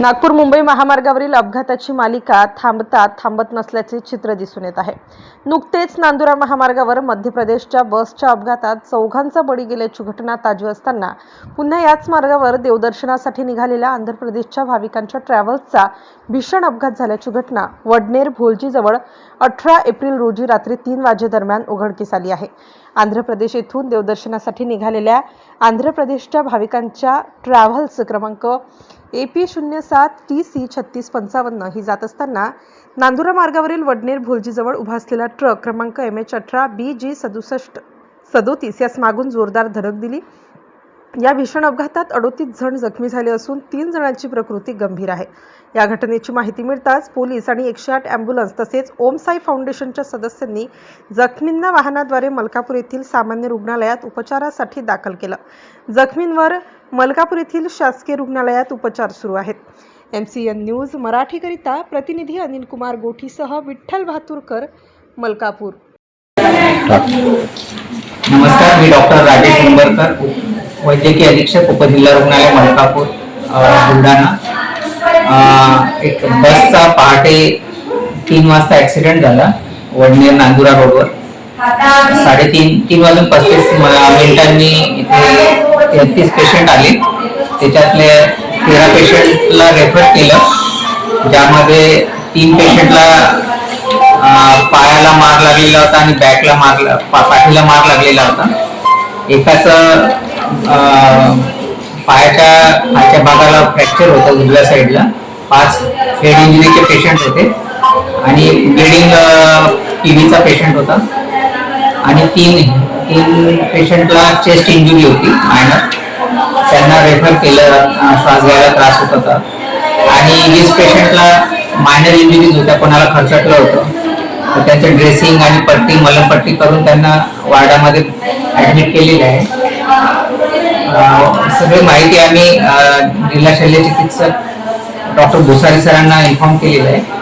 नागपूर मुंबई महामार्गावरील अपघाताची मालिका थांबता थांबत नसल्याचे चित्र दिसून येत आहे. नुकतेच नांदुरा महामार्गावर मध्य प्रदेशच्या बसच्या अपघातात चौघांचा बळी गेल्याची घटना ताजी असताना पुन्हा याच मार्गावर देवदर्शनासाठी निघालेल्या आंध्र प्रदेशच्या भाविकांच्या ट्रॅव्हल्सचा भीषण अपघात झाल्याची घटना वडनेर भोलजीजवळ अठरा एप्रिल रोजी रात्री तीन वाजेदरम्यान उघडकीस आली आहे. आंध्र प्रदेश येथून देवदर्शनासाठी निघालेल्या आंध्र प्रदेशच्या भाविकांच्या ट्रॅव्हल्स क्रमांक ए पी शून्य सात टी सी छत्तीस पंचावन्न ही जात असताना नांदुरा मार्गावरील वडनेर भोलजीजवळ उभा असलेला ट्रक क्रमांक एम एच अठरा बी जी सदुसष्ट सदोतीस यास मागून जोरदार धडक दिली. या भीषण अपघातात अडोतीस जण जखमी झाले असून तीन जणांची प्रकृती गंभीर आहे. या घटनेची माहिती मिळताच पोलीस आणि एकशे आठ अँब्युलन्स तसेच ओमसाई फाउंडेशनच्या सदस्यांनी जखमींना वाहनाद्वारे मलकापूर येथील सामान्य रुग्णालयात उपचारासाठी दाखल केलं. जखमींवर मलकापूर येथील शासकीय रुग्णालयात उपचार सुरू आहेत. एम सी एन न्यूज मराठीकरिता प्रतिनिधी अनिल कुमार गोठीसह विठ्ठल भातुरकर मलकापूर. नमस्कार मी डॉक्टर राजेश उंबरकर वैद्यकीय अधीक्षक उपजिल्हा रुग्णालय मलकापूर बुलढाणा. एक बसचा पहाटे तीन वाजता ऍक्सिडेंट झाला वडनेर नांदुरा रोडवर. साडेतीन तीन वाजून पस्तीस मिनिटांनी इथे तेहतीस पेशंट आले. त्याच्यातले तेरा पेशंटला रेफर केलं. ज्यामध्ये तीन पेशंटला पायाला मार लागलेला होता आणि बॅकला मार पा- पाठीला मार लागलेला होता. एकाचं पायाच्या आजच्या भागाला फ्रॅक्चर होतं उजव्या साईडला पाच हेड इंजुरीचे पेशंट होते. आणि ब्लिडिंग टीव्हीचा पेशंट होता. आणि तीन तीन पेशंटला चेस्ट इंजुरी होती मायनर त्यांना रेफर केलं श्वास घ्यायला त्रास होत होता. आणि वीस पेशंटला मायनर इंजुरीज होत्या कोणाला खर्चटलं होतं. तर त्यांचं ड्रेसिंग आणि पट्टी मलमपट्टी करून त्यांना वार्डामध्ये ॲडमिट केलेली आहे. सगळी माहिती आम्ही जिल्हा शल्य चिकित्सक डॉक्टर भुसारी सरांना इन्फॉर्म केलेलं आहे.